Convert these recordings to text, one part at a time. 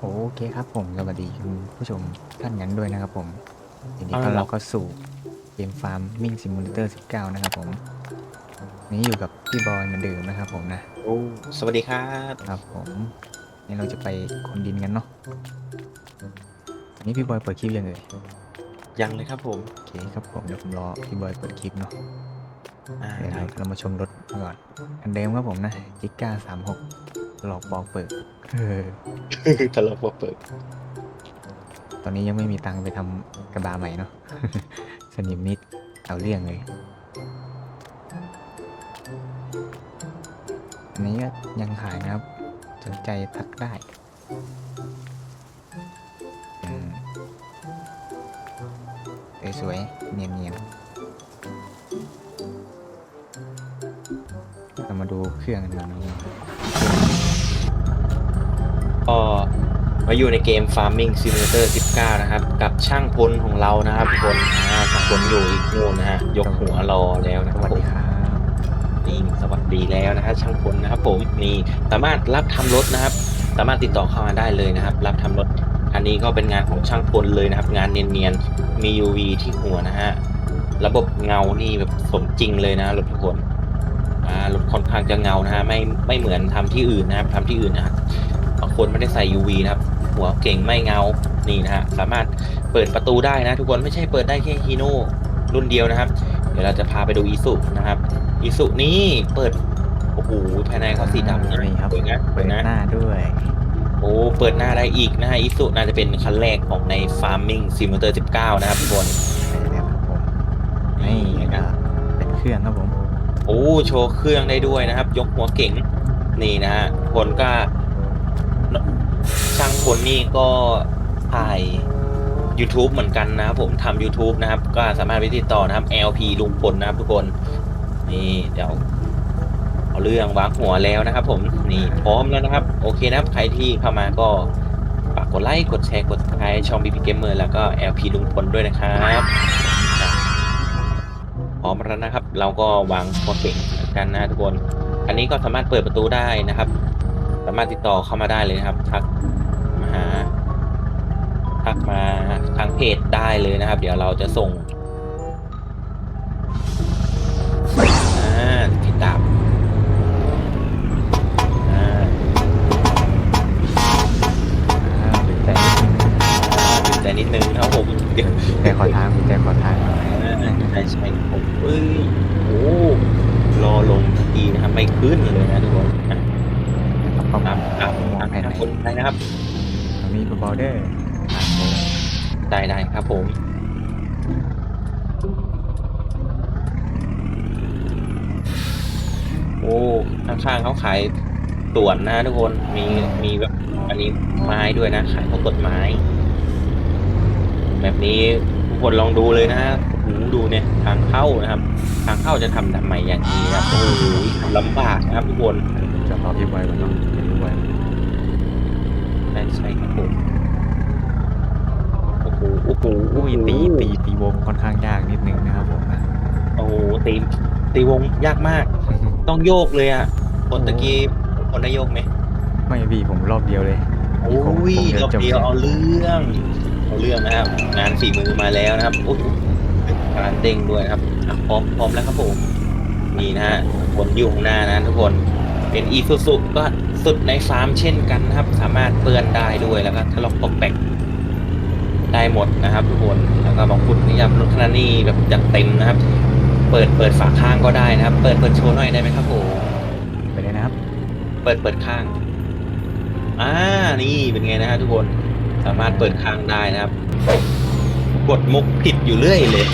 โอเคครับผมสวัสดีคุณผู้ชมท่านนั้นด้วยนะครับผมยินดีเอาต้อนละรับเข้าสู่เกมฟาร์มมิ่งซิมูเลเตอร์19 นะครับผมวันนี้อยู่กับพี่บอยเหมือนเดิมนะครับผมนะโอ้สวัสดีครับครับผมนี่เราจะไปคนดินกันเนาะอันนี้พี่บอยเปิดคลิปยังเลยยังเลยครับผมโอเคครับผมเดี๋ยวผมรอพี่บอยเปิดคลิปเนาะอ่าเดี๋ยวได้เราเรามาชมรถก่อนอันเดิมครับผมนะจิก้าสามหกหลอกบอกเปิด เออทะเลาะพอเปิดตอนนี้ยังไม่มีตังค์ไปทำกระบะใหม่เนาะ สนิมนิดเอาเรื่องเลยอันนี้ก็ยังขายนะครับ สนใจทักได้สวยๆ เนียนๆเรามาดูเครื่องกันก่อนนะ ก็มาอยู่ในเกม Farming Simulator 19 นะครับ กับช่างพลของเรานะครับทุกคนอ่าช่างพลอยู่อีกโน่นนะฮะยกหัวรอแล้วนะสครับวัสผดีมครับ นี่สวัสดีแล้วนะฮะช่างพลนะครับผมนี่สามารถรับทำรถนะครับ สามารถติดต่อเข้ามาได้เลยนะครับ รับทำรถอันนี้ก็เป็นงานของช่างพลเลยนะครับ งานเนียนๆมี UV ที่หัวนะฮะระบบเงานี่แบบสมจริงเลยนะรถทุกคนอ่ารถค่อนข้างจะเงานะฮะไม่ไม่เหมือนทำที่อื่นนะครับทำที่อื่นนะครั บบางคนไม่ได้ใส่ UV นะครับ หัวเก่งไม่เงา นี่นะฮะ สามารถเปิดประตูได้นะ ทุกคนไม่ใช่เปิดได้แค่ฮีโน่รุ่นเดียวนะครับ เดี๋ยวเราจะพาไปดูอีสุนะครับอีสุนี่เปิด โอ้โห ภายในเขาสีดำนะนี่ครับสวยนะสเปิวยดนะหน้าด้วย โอ้ เปิดหน้าได้อีกนะฮะอีสุน่าจะเป็นคันแรกของใน Farming Simulator 19 นะครับทุกคนใช่แล้วครับผมนี่ก็เป็นเครื่องครับผม โอ้ โชว์เครื่องได้ด้วยนะครับ ยกหัวเก่งนี่นะฮะคนก็ ช่างคนนี่ก็ถ่าย YouTube เหมือนกันนะครับผมทำ YouTube นะครับ ก็สามารถไปติดต่อนะครับ LP ลุงพลนะครับทุกคน นี่เดี๋ยวเอาเรื่องวางหัวแล้วนะครับ ผมนี่พร้อมแล้วนะครับ โอเคนะครับ ใครที่เข้ามาก็ฝากกดไลค์กดแชร์กดไลค์ช่อง BP Gamer แล้วก็ LP ลุงพลด้วยนะครับพร้อมแล้วนะครับ เราก็วางหัวเก่งเหมือนกันนะทุกคน อันนี้ก็สามารถเปิดประตูได้นะครับ สามารถติดต่อเข้ามาได้เลยนะครับทัก มาทางเพจได้เลยนะครับ เดี๋ยวเราจะส่งอ่าติดตามอ่าอ่าบีบแต่นใจนิดนึงนะครับผมเดี๋ยวแต่ขอทางแต่ขอทางใช่ใช่ผมเอ้ยโอ้รอลงทันทีนะครับไม่ขึ้นเลยนะทุกคนอะนะครับตามตามตามแผนไหนคนไปนะครับมีบอลเดอร์ ได้ได้ครับผม โอ้ข้างๆเขาขายสวนนะทุกคนมีมีแบบอันนี้ไม้ด้วยนะขายพวกต้นไม้แบบนี้ทุกคนลองดูเลยนะโอ้โหดูเนี่ยทางเข้านะครับ ทางเข้าจะทำทำไมอย่างนี้นะครับโอ้โหทำลำบากนะครับทุกคนจะรอพี่บอยก่อนเนาะพี่บอยใช่ใช่ครับผม โอ้โหโอ้โหอุ้ยตีตีตีวงค่อนข้างยากนิดนึงนะครับผมนะโอ้โหตีตีวงยากมาก ต้องโยกเลยอะคนตะกี้คนได้โยกไหมไม่พี่ผมรอบเดียวเลยโอ้ผมยผมเดินรอบจบเดียวเลยเอาเรื่องเอาเรื่องนะครับ งานฝีมือมาแล้วนะครับโอ้ยการเด้งด้วยนะครับอะพร้อมพร้อมแล้วครับผมนี่นะฮะคนอยู่ข้างหน้านะทุกคนเป็นอีซูซุก็สุดในฟาร์มเช่นกันนะครับ สามารถเปื้อนได้ด้วยแล้วก็ทะลอกปอกแปก ได้หมดนะครับ ทุกคนแล้วก็บางคุณพยายามรถคันนี้แบบจัดเต็มนะครับ เปิดเปิดฝาข้างก็ได้นะครับ เปิดเปิดโชว์หน่อยได้ไหมครับผมไปเลยนะครับ เปิดเปิดข้างอ่านี่เป็นไงนะฮะทุกคนสามารถเปิดข้างได้นะครับ กดมุกผิดอยู่เรื่อยเลย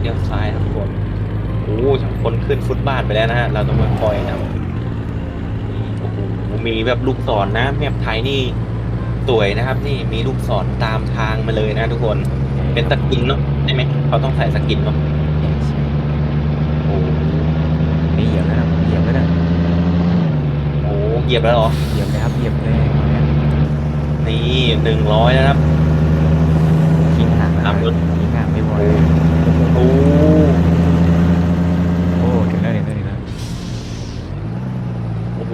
เลี้ยวซ้ายครับทุกคนโอ้ช่างคนขึ้นฟุตบาทไปแล้วนะฮะ เราต้องมาคอยนะครับนี่โอ้โหมีแบบลูกศรนะแมพไทยนี่สวยนะครับ นี่มีลูกศรตามทางมาเลยนะทุกคน เป็นสกินเนาะใช่ไหมเขาต้องใส่สกินเนาะโอ้นี่เหยียบแล้วนะเหยียบแล้วนะโหเหยียบแล้วเหรอเหยียบเลยครับเหยียบเลยเอาเนี่ยนี่หนึ่งร้อยแล้วนะครับ สามรถนี่ค่ะไม่บอยโอ้โอ้ถึงแล้วถึงแล้วถึงแล้วโอ้โห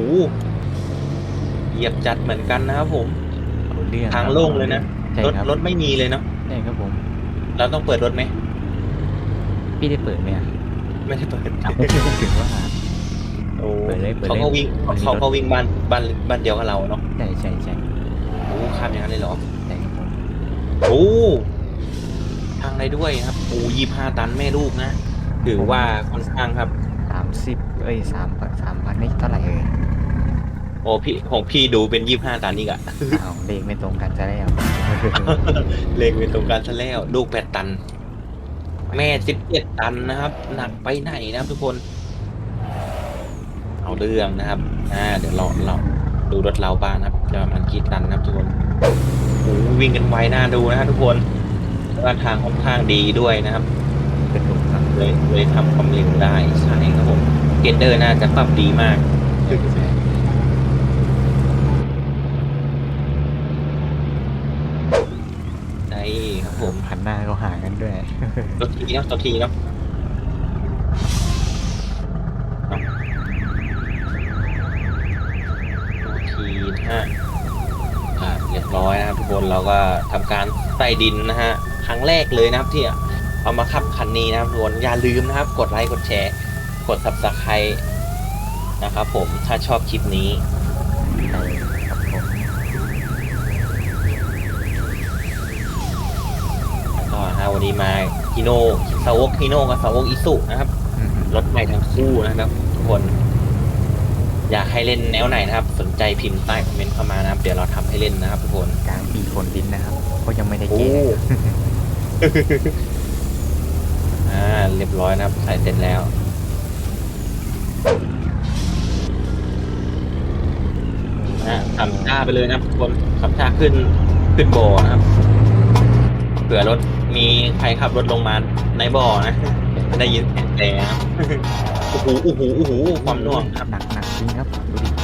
เหยียบจัดเหมือนกันนะครับผมทางโล่งเลยนะรถรถไม่มีเลยเนาะใช่ครับผม เราต้องเปิดรถไหมพี่ได้เปิดไหมอะไม่ได้เปิดเอาถึงว่าเขาก็วิ่งมันเขาก็วิ่งบ้านบ้านบ้านเดียวกับเราเนาะใช่ใช่ใช่โอ้ข้ามอย่างนั้นเลยเหรอใช่ครับผมโอ้ ได้ด้วยนะครับโอ้ยี่ห้าตันแม่ลูกนะถือว่าค่อนข้างครับสามสิบเอ้ยสามสามพันนี่เท่าไหร่เอ่ยโอ้พี่ของพี่ดูเป็นยี่ห้าตันนี่กะอ้าวเลขไม่ตรงกันจะได้เอาเลขเป็นตรงกันซะแล้ว ลูกแปดตัน แม่สิบเจ็ดตันนะครับ หนักไปไหนนะครับทุกคน เอาเรื่องนะครับอ่าเดี๋ยวเราเราดูรถเราบ้างนะครับ จะประมันกี่ตันนะครับทุกคนโอ้วิ่งกันไวน่าดูนะครับทุกคนแล้ วก็ทางค่อนข้างดีด้วยนะครับกระตุกครับเลยเลยทำความเร็วได้ใช่ครับผมเกนเดอร์น่าจะปรับดีมากใช่ใช่ได้ครับผมหันหน้าเขาห่างกันด้วยรถทีเนาะรถทีเนาะเอารถทีนะฮะอ่าเรียบร้อยนะครับทุกคนเราก็ทำการใต้ดินนะฮะ ครั้งแรกเลยนะครับที่เอามาขับคันนี้นะครับทุกคนอย่าลืมนะครับ กดไลค์กดแชร์ กด subscribe นะครับผมถ้าชอบคลิปนี้ใช่ครับผมก็ฮะวันนี้มาฮิโนสาวกฮิโนกับสาวกอิสุนะครับอืมรถใหม่ทั้งคู่นะครับ ทุกคน อยากให้เล่นแนวไหนนะครับ สนใจพิมพ์ใต้คอมเมนต์เข้ามานะครับ เดี๋ยวเราทำให้เล่นนะครับทุกคนกลางปีคนดินนะครับเขายังไม่ได้โอ้เกณฑ์ อ่าเรียบร้อยนะครับ ใส่เสร็จแล้ว อ่าทำท่าไปเลยนะครับทุกคนทำท่าขึ้นขึ้นบ่อนะครับ เผื่อรถมีใครขับรถลงมาในบ่อนะจะได้ยินเสียงแต่นะครับโอ้โหโอ้โหโอ้โหความน่วงครับ หนักหนักจริงครับดูดิ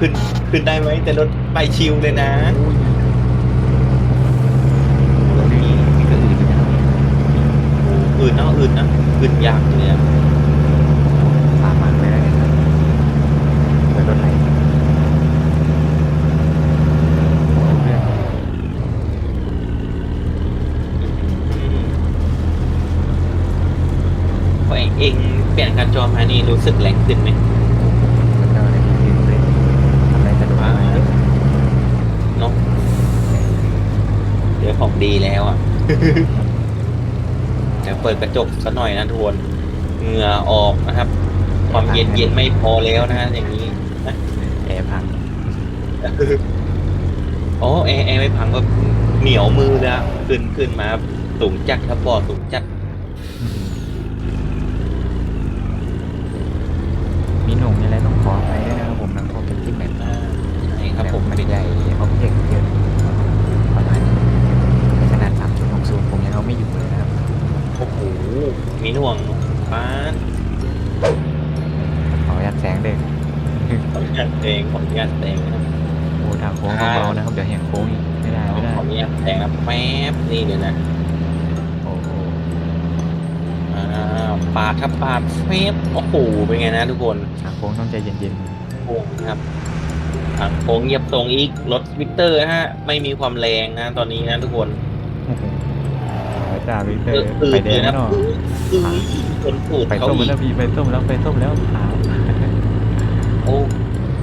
ขึ้นขึ้นได้ไหมแต่รถไปชิวเลยนะรถนี้นี่ก็อื่นนะครับโอ้อื่นเนาะอื่นนะอื่นยากเลยอะตามมันเลยแล้วกันครับเปิดรถไหนเอาเรื่องพอเองเองเปลี่ยนการจอมานี่รู้สึกแรงขึ้นไหม แล้วก็อะไรที่ดึงเลยทำอะไรสะดวกมากเลย เนาะเดี๋ยวของดีแล้วอะเดี๋ยวเปิดกระจกสักหน่อยนะทุกคนเหงื่อออกนะครับ ความเย็นเย็นไม่พอแล้วนะฮะอย่างนี้แอร์พังโอ้แอร์แอร์ไม่พังก็เหนียวมือแล้วขึ้นขึ้นมาสูงจัดครับบอสูงจัดมีหนุ่มมีอะไรต้องขอไปด้วยนะครับผมนะเพราะเป็นที่แบบอ่าใช่ครับผมไม่ได้ใหญ่เขาเพียงเยอะประมาณนี้ขนาดสามจุดหกศูนย์ผมยังเอา ไม่อยู่เลยนะครับ โอ้โห มีหน่วงป้าดขออนุญาตแสงเด็กขออนุญาตเองขออนุญาตเองนะครับโอ้ทางโค้งเบาๆนะครับ เดี๋ยวแหงโค้งอีกไม่ได้ขอไม่ได้อนุญาตแซงนะแป๊บนี่เดี๋ยวนะโอ้โหอ้าวปาดครับปาดเฟบโอ้โห เป็นไงนะทุกคน ทางโค้งต้องใจเย็นโค้งนะครับทางโค้งเงียบตรงอีก รถวิกเตอร์นะฮะ ไม่มีความแรงนะ ตอนนี้นะทุกคนๆเอา จ้าวิกเตอเอร์ออืไฟดแดเลงยแล้นะวเนาะอือคนปูดไฟเขาส้มอีกแล้วพี่ไฟส้มแล้วไฟส้มแล้วขาวโอ้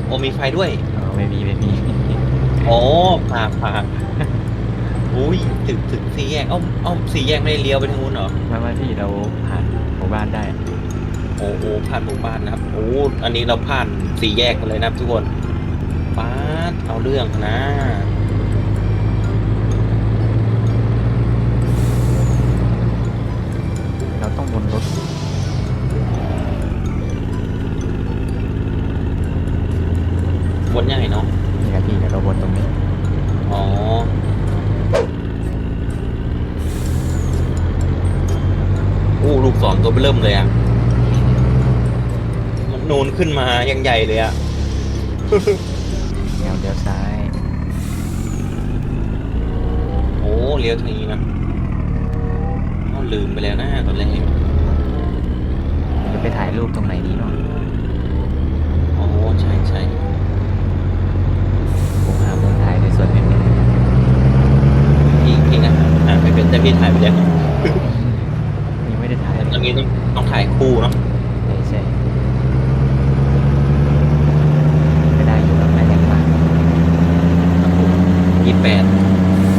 โอ้มีไฟด้วยเออไม่มีไม่มีอ๋อผ่าผ่าอุ้ยถึงถึงสี่แยกเอ้าเอ้าสี่แยกไม่ได้เลี้ยวไปทางนู้นเหรอมาว่าที่เราผ่านหมู่บ้านได้ โอ้โหผ่านหมู่บ้านนะครับโอ้อันนี้เราผ่านสี่แยกกันเลยนะครับทุกคนป้าดเอาเรื่องนะ นรถวนยังไงเนาะนี่ครับพี่เดี๋ยวเราวนตรงนี้ อ๋อ อู้ลูกศรตัวเริ่มเลยอะมันนูนขึ้นมายังใหญ่เลยอะแนวเลี้ยวซ้าย โอ้เลี้ยวทางนี้นะอ้าวลืมไปแล้วนะตอนแรกจะไปถ่าย รูปตรงไหนดีเนาะใช่ผมหามุมถ่ายในส่วนนี้พี่พี่นะอ่านไม่เป็นแต่พี่ถ่ายไปแล้วยังไม่ได้ถ่ายตอนนี้ต้องต้องถ่ายคู่เนาะใช่ใช่ไม่ได้อยู่แล้วนายยังมายี่แปด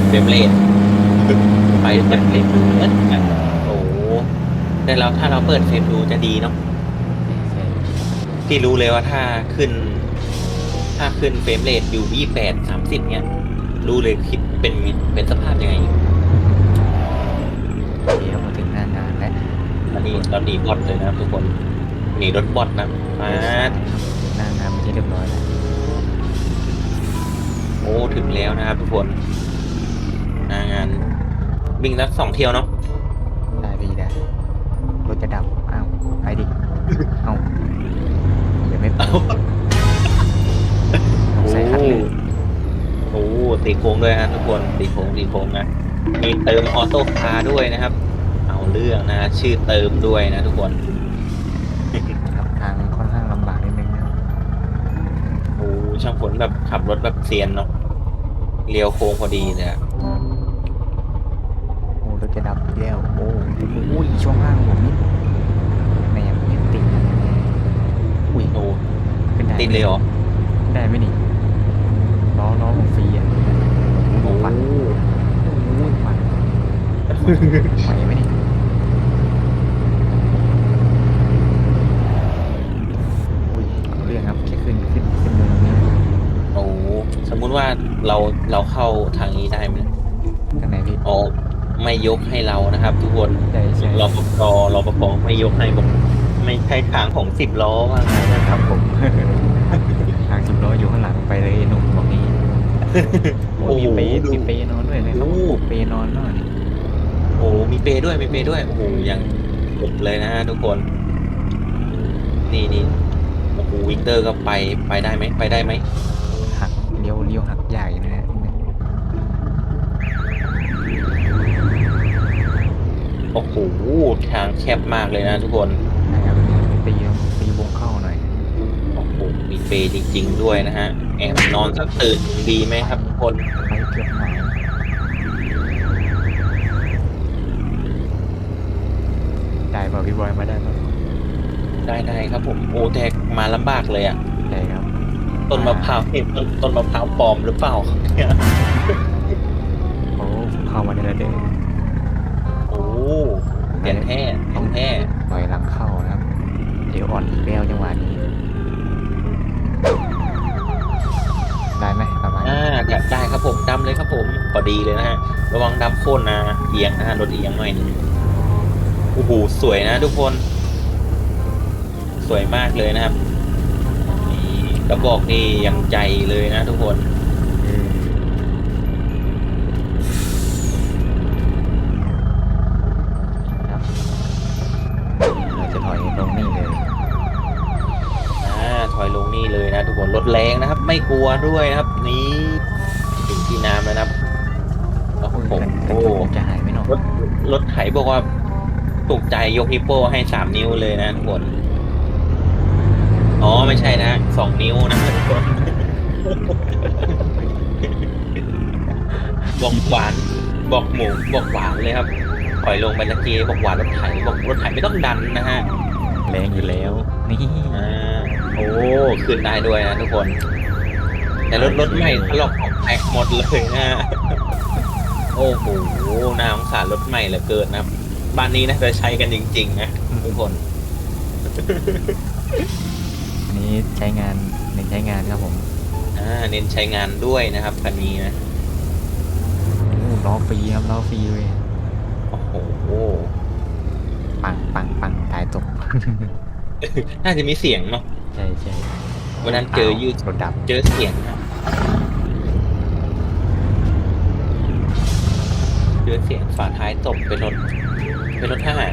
เฟรมเรทไปแบบเร็วเอิ้นอะโอ้โหแต่เราถ้าเราเปิดเฟรมดูจะดีเนาะใช่ พี่รู้เลยว่าถ้าขึ้น ถ้าขึ้นเฟรมเรทอยู่ยี่แปดสามสิบเนี้ย รู้เลยคิดเป็นเป็นสภาพยังไงโอเคเรามาถึงหน้างานแล้วอันนี้เราหนีบอทเลยนะครับทุกคนหนีรถบอทนะมาถึงหน้างานไม่ใช่เรียบร้อยแล้วโอ้ถึงแล้วนะครับทุกคนหน้างานวิ่งนัดสองเที่ยวเนาะได้ไปได้รถจะดับอ้าวไปดิ เอ้าเดี๋ยวไม่ไป เอ้า ใส่คัดเลยโอ้ตีโค้งด้วยนะทุกคนตีโค้งตีโค้งนะ มีเติมออโต้คาร์ด้วยนะครับ เอาเรื่องนะ ชื่อเติมด้วยนะทุกคนครับทางค่อนข้างลำบากนิดนึงนะครับโอ้ช่างฝนแบบขับรถแบบเซียนเนาะเลี้ยวโค้งพอดีเลยอะโอ้รถจะดับอีกแล้วโอ้โอ้ยช่วงล่างผมนี่แหนมนี่ติดนะอุ้ย โอ้ ขึ้นได้ ติดเลยเหรอได้ไหมนี่ล้อล้อผมฟรีอะโอ้ปันโอ้ยปันไหวไหมนี่อุ้ยเอาเรื่องครับแค่ขึ้นขึ้นขึ้นเมืองนี้โอ้สมมุติว่าเราเราเข้าทางนี้ได้ไหมทางไหนพี่อ๋อไม่ยกให้เรานะครับ ทุกคน ใช่ใช่รปภรปภไม่ยกให้บอก ไม่ใช่ทางของสิบล้อว่างั้นนะครับผม ทางสิบล้ออยู่ข้างหลังไปเลยหนุ่มบอกนี่โอ้โอ้โหมีเปย์ดูมีเปย์นอนด้วยเลยครับโอ้ เปย์นอนนอนโอ้มีเปย์ด้วยมีเปย์ด้วยโอ้โหยังสุดเลยนะฮะทุกคน นี่นี่โอ้โหวิกเตอร์ก็ไปไปได้ไหมไปได้ไหมหักเลี้ยวเลี้ยวหักใหญ่นะฮะโอ้โหทางแคบมากเลยนะทุกคน เปย์จริง ๆ ด้วยนะฮะ แอบนอนสักตื่นดีไหมครับทุกคนไปเกือบหายได้เปล่าพี่บอยมาได้ไหมได้ได้ครับผมโอ้แต่มาลำบากเลยอะได้ครับ ต้นมะพร้าวเห็นต้นต้นมะพร้าวปลอมหรือเปล่าเนี่ยโอ้ผมเข้ามาในระเดินโอ้เด่นแท้ของแท้ปล่อยหลังเข้านะครับ เดี๋ยวอ่อนอีกแล้วจังหวะนี้ ได้ไหมประมาณอ่าได้ได้ครับผมดำเลยครับผมพอดีเลยนะฮะระวังดำโค่นนะเอียงนะฮะรถเอียงหน่อยนึงโอ้โหสวยนะทุกคน สวยมากเลยนะครับนี่กระบอกนี่ยังใจเลยนะทุกคน บไม่กลัวด้วยนะครับนี่ถึงที่น้ำแล้วนะครับโอ้โหโอ้โหผมจะหายไหมเนาะรถรถไถบอกว่าถูกใจยกฮิปโป้ให้สามนิ้วเลยนะทุกคนอ๋อไม่ใช่นะสองนิ้วนะทุกคนบอกหวานบอกหมูบอกหวานเลยครับถอยลงไปตะกี้บอกหวานรถไถบอกรถไถไม่ต้องดันนะฮะแรงอยู่แล้วนี่อ่าโอ้ขึ้นได้ด้วยนะทุกคน แต่รถรถใหม่ถลอกของแตกหมดเลยนะฮะโอ้โหน่าสงสารรถใหม่เหลือเกินนะครับบ้านนี้นะจะใช้กันจริง ๆ นะทุกคน อันนี้ใช้งานเน้นใช้งานครับผมอ่าเน้นใช้งานด้วยนะครับคันนี้นะโอ้ล้อฟรีครับล้อฟรีเลยโอ้โหปังปังปังตายตก น่าจะมีเสียงเนาะใช่ใช่วันนั้นเจอยืดรถดับเจอเสียงนะาท้ายตกเป็นรถ เป็นรถทหาร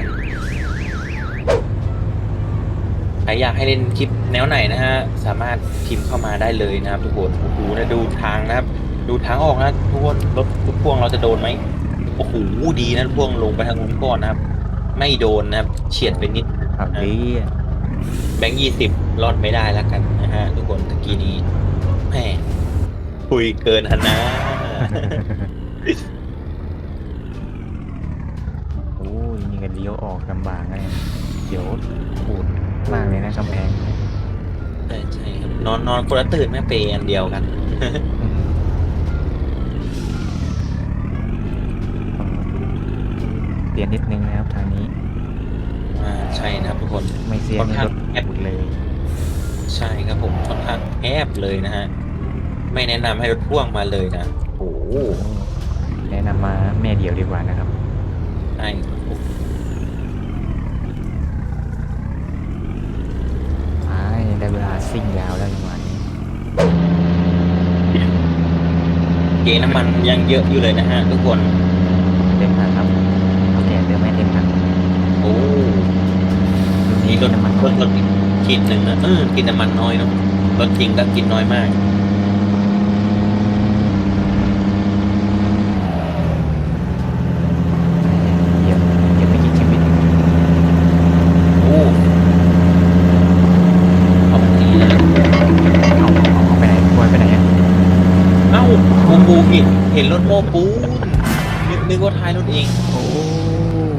ใครอยากให้เล่นคลิปแนวไหนนะฮะ สามารถพิมพ์เข้ามาได้เลยนะครับทุกคนโอ้โหนะดูทางนะครับ ดูทางออกนะทุกคนรถทุกพ่วงเราจะโดนไหมโอ้โหดีนะพ่วงลงไปทางนู้นก่อนนะครับ ไม่โดนนะครับเฉียดไปนิดครับดีแบงค์ยี่สิบรอดไม่ได้แล้วกันนะฮะทุกคนตะกี้นี้แหมคุยเกินฮะนะ โอ้ยนี่ก็ เลี้ยวออกลำบากนะเนี่ยเดี๋ยวขูดมากเลยนะกำแพงใช่ใช่ครับนอนนอนคนละตื่นแม่เปย์อันเดียวกัน อืมเปลี่ยนนิดนึงนะครับทางนี้อ่าใช่นะครับทุกคน ไม่เสียค่อนในข้างรถแอบขูดเลย ใช่ครับผมค่อนข้างแคบเลยนะฮะ ไม่แนะนำให้รถพ่วงมาเลยนะโอ้โหแนะนำมาแม่เดียวดีกว่านะครับ ใช่ครับผม ไปได้เวลา ซิ่งยาวแล้วจังหวะนี้เกณฑ์น้ำมันยังเยอะอยู่เลยนะฮะทุกคน เต็มถังครับโอเคเติมไม่เต็มถังโอ้รุ่นนี่นี้รถน้ำมันรน้อถยรถขีดหนึ่งนะเออกินน้ำมันน้อยเนาะรถจริงก็กินน้อยมาก เดี๋ยวเดี๋ยวไปกินชีวิต โอ้เอาแบบนี้นะ เอาเอาเอาไปไหนบอยไปไหนอะ เอ้าบูบูเห็นเห็นรถโม้ปูนนึกนึกว่าท้ายรถเองโอ้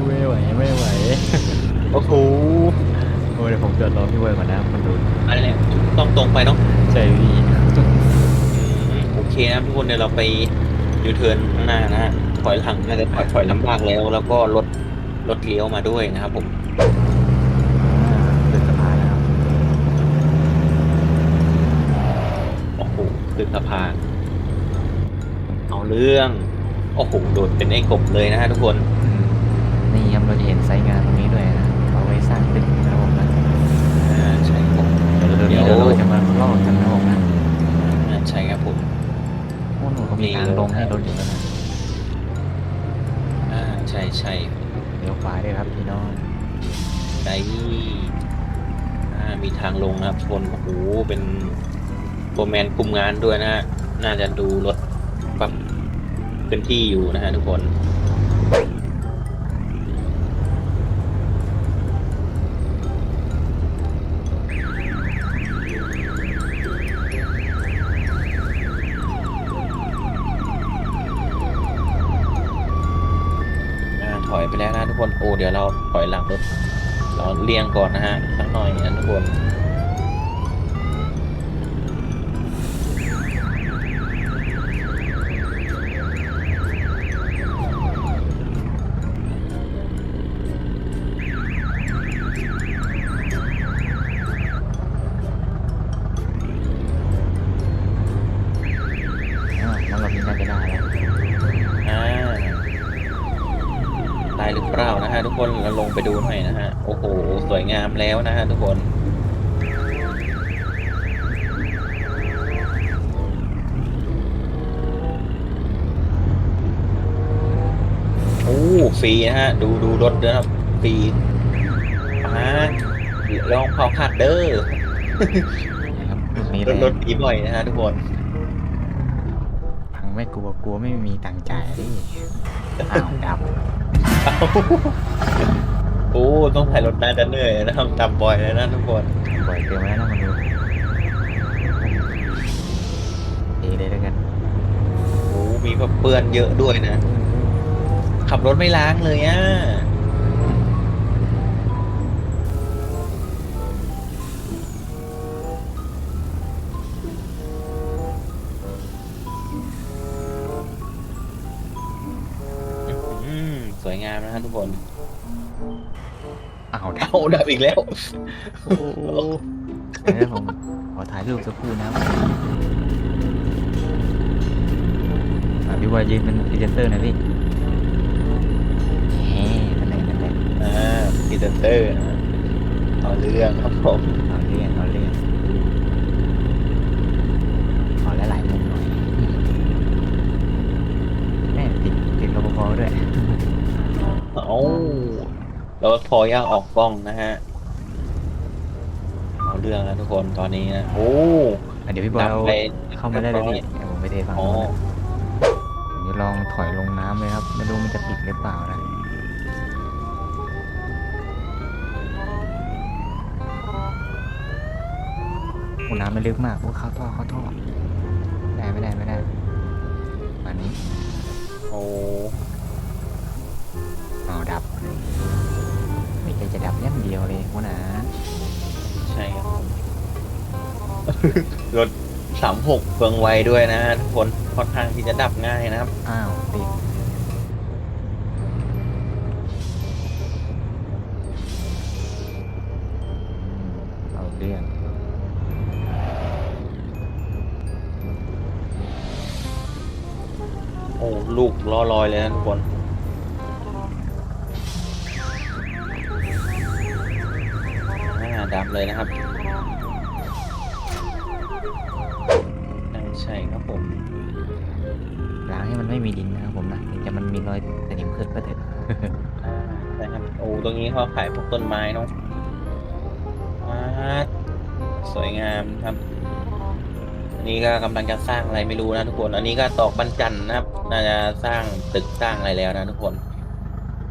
ไม่ไหวไม่ไหวโอ้โหโอ้เดี๋ยวผมจอดรอพี่เวิร์ก่อนนะคนดูอะไรเนี่ยต้องตรงไปเนาะใช่พี่อืมโอเคนะทุกคนเดี๋ยวเราไปยูเทิร์นข้างหน้านะฮะถอยหลังน่าจะถอยถอยลำบากแล้ว แล้วก็รถรถเลี้ยวมาด้วยนะครับผมอ่าเดินสะพานแล้วครับโอ้โหตึกสะพาน เอาเรื่อง โอ้โหโดดเป็นไอ้กบเลยนะฮะทุกคนอืมนี่ครับเราจะเห็นไซต์งานตรงนี้ด้วยนะเอาไว้สร้างตึกนะครับผมนะอ่าใช่ครับเดี๋ยวเดี๋ยวเดี๋นี้ยวเราจะมาลอกกันนะครับผมนะอ่าใช่ครับผม โอ้หนูเขามีทางลงให้รถอยู่แล้วนะอ่าใช่ใช่เลี้ยวขวาด้วยครับพี่น้องไดอ่ามีทางลงนะครับทุกคนโอ้โหเป็นโปรแมนคุมงานด้วยนะฮะน่าจะดูรถปรับ พื้นที่อยู่นะฮะทุกคนถอยไปแล้วนะทุกคนโอ้เดี๋ยวเราถอยหลังรถเราเรียงก่อนนะฮะสักหน่อยนะทุกคน ฟรีนะฮะ ดูดูรถด้วยนะครับฟรีมาลองเผาขัดเด้อนะครับรุ่นนี้รเลถยรถดีบ่อยนะฮะทุกคนพังไม่กลัวกลัวไม่มีตังค์จ่ายดิอ้าวดับโอ้ต้องถ่ายรถน่าจะเหนื่อยนะครับดำบ่อยเลยนะทุกคนปล่อยเติมมาแล้วนะมาดูเอเลยแล้วกันโอ้มีแบบเปื้อนเยอะด้วยนะ ขับรถไม่ล้างเลยอะ อืมสวยงามนะฮะทุกคนอ้าวดับเอาดับอีกแล้ว โอ้โหเดี๋ยวผมขอถ่ายรูปสักครู่นะครับอะพี่ว่ายืนเป็นพรีเซนเตอร์หนะพี่ เซนเตอร์นะเอาเรื่องครับผมเอาเรื่องเอาเรื่องขอหลายๆมุมหน่อยแม่ติดติดรปภด้วยเอาแล้วพอยากออกกล้องนะฮะเอาเรื่องแล้วทุกคนตอนนี้นะโอ้อะเดี๋ยวพี่บอยเอาไป เข้ามาได้เลยพี่เดี๋ยวผมไปเทฝั่งอ๋อนู้นนะผมจะลองถอยลงน้ำเลยครับ ไม่รู้มันจะติดหรือเปล่านะ โอ้น้ำไม่ลึกมากโอ้เข้าท่อเข้าท่อไม่ได้ไม่ได้ไม่ได้มานี้ โอ้เอาดับ ไม่ใจจะดับอยังเดียวเลยหัวหนาใช่ครับรถสามหกเฟืองไวด้วยนะฮะทุกคนค่อนข้างที่จะดับง่ายนะครับ อ้าวติด ลูกล้อลอยเลยนะทุกคนหน้าดำเลยนะครับใช่ใช่ครับผมล้างให้มันไม่มีดินนะครับผมนะถึงจะมันมีรอยสนิมขึ้นก็เถอะอ่าใช่ครับโอ้ตรงนี้เขาขายพวกต้นไม้เนาะว้าดสวยงามครับ อันนี้ก็กำลังจะสร้างอะไรไม่รู้นะทุกคน อันนี้ก็ตอกบันจันทร์นะครับ น่าจะสร้างตึกสร้างอะไรแล้วนะทุกคน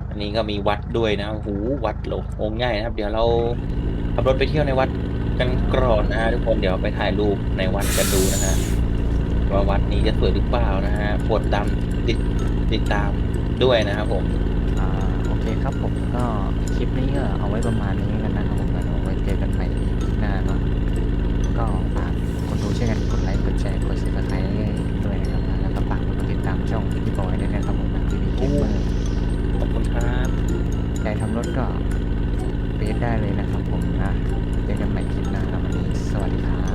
อันนี้ก็มีวัดด้วยนะโอ้โหวัดหลงองค์ใหญ่นะครับ เดี๋ยวเราขับรถไปเที่ยวในวัดกันก่อนนะฮะทุกคนเดี๋ยวไปถ่ายรูปในวัดกันดูนะฮะว่าวัดนี้จะสวยหรือเปล่านะฮะโปรดตามติดติดตามด้วยนะครับผมอ่าโอเคครับผมก็คลิปนี้ก็เอาไว้ประมาณนี้กันนะครับผมแล้วไว้เจอกันใหม่หน้าเนาะก็ ร้อยเลยนะครับผมจีบีเกมเมอร์ขอบคุณครับใครทำรถก็เฟซได้เลยนะครับผมนะเจอกันใหม่คลิปหน้าครับวันนี้สวัสดีครับ